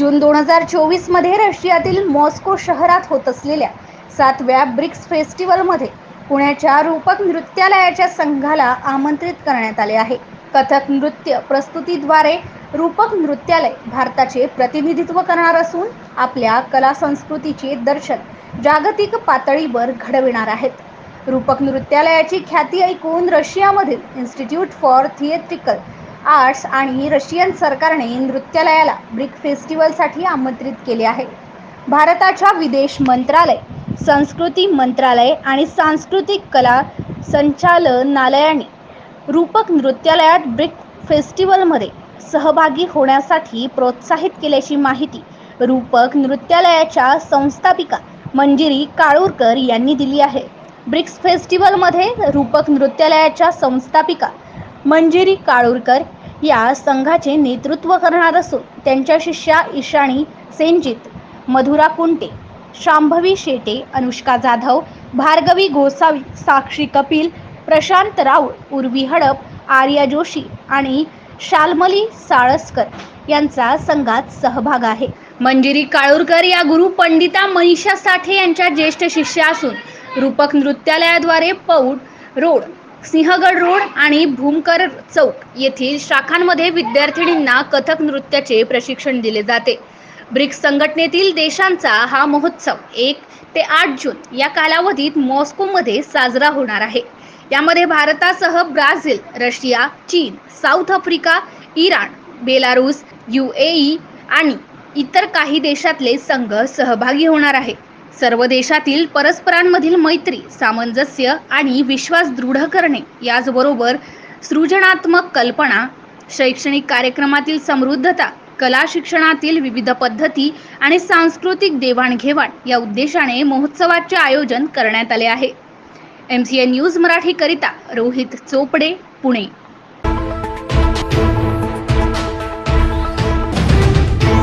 जून दोन हजार चोवीसमध्ये रशियातील मॉस्को शहरात होत असलेल्या सातव्या ब्रिक्स फेस्टिवलमध्ये पुण्याच्या रूपक नृत्यालयाच्या संघाला आमंत्रित करण्यात आले आहे. कथक नृत्य प्रस्तुतीद्वारे रूपक नृत्यालय भारताचे प्रतिनिधित्व करणार असून आपल्या कला संस्कृतीचे दर्शन जागतिक पातळीवर घडविणार आहेत. रूपक नृत्यालयाची ख्याती ऐकून रशियामधील इन्स्टिट्यूट फॉर थिएट्रिकल आर्ट्स आणि रशियन सरकारने नृत्यालयाला ब्रिक फेस्टिवलसाठी आमंत्रित केले आहे. भारताच्या विदेश मंत्रालय संस्कृती मंत्रालय आणि सांस्कृतिक कला संचालनालयाने रूपक नृत्यालयात ब्रिक फेस्टिवलमध्ये सहभागी होण्यासाठी प्रोत्साहित केल्याची माहिती रूपक नृत्यालयाच्या संस्थापिका मंजिरी काळूरकर यांनी दिली आहे. ब्रिक्स फेस्टिवलमध्ये रूपक नृत्यालयाच्या संस्थापिका मंजिरी काळूरकर या संघाचे नेतृत्व करणार असून त्यांच्या शिष्या ईशाणी सेनजित मधुरा कुंटे शांभवी शेटे अनुष्का जाधव भार्गवी गोसावी साक्षी कपिल प्रशांत राऊळ उर्वी हडप आर्या जोशी आणि शाल्मली साळसकर यांचा संघात सहभाग आहे. मंजिरी काळूरकर या गुरु पंडिता मनीषा साठे यांच्या ज्येष्ठ शिष्या असून रूपक नृत्यालयाद्वारे पौड रोड सिंहगड रोड आणि भूमकर चौक येथील शाखांमध्ये विद्यार्थिनींना कथक नृत्याचे प्रशिक्षण दिले जाते. ब्रिक्स संघटनेतील देशांचा हा महोत्सव एक ते आठ जून या कालावधीत मॉस्कोमध्ये साजरा होणार आहे. यामध्ये भारतासह ब्राझील रशिया चीन South Africa Iran Belarus UAE आणि इतर काही देशातले संघ सहभागी होणार आहे सर्व देशातील परस्परांमधील मैत्री सामंजस्य आणि विश्वास दृढ करणे याचबरोबर सृजनात्मक कल्पना शैक्षणिक कार्यक्रमातील समृद्धता कला शिक्षणातील विविध पद्धती आणि सांस्कृतिक देवाणघेवाण या उद्देशाने महोत्सवाचे आयोजन करण्यात आले आहे. एम सी ए न्यूज मराठीकरिता रोहित चोपडे पुणे.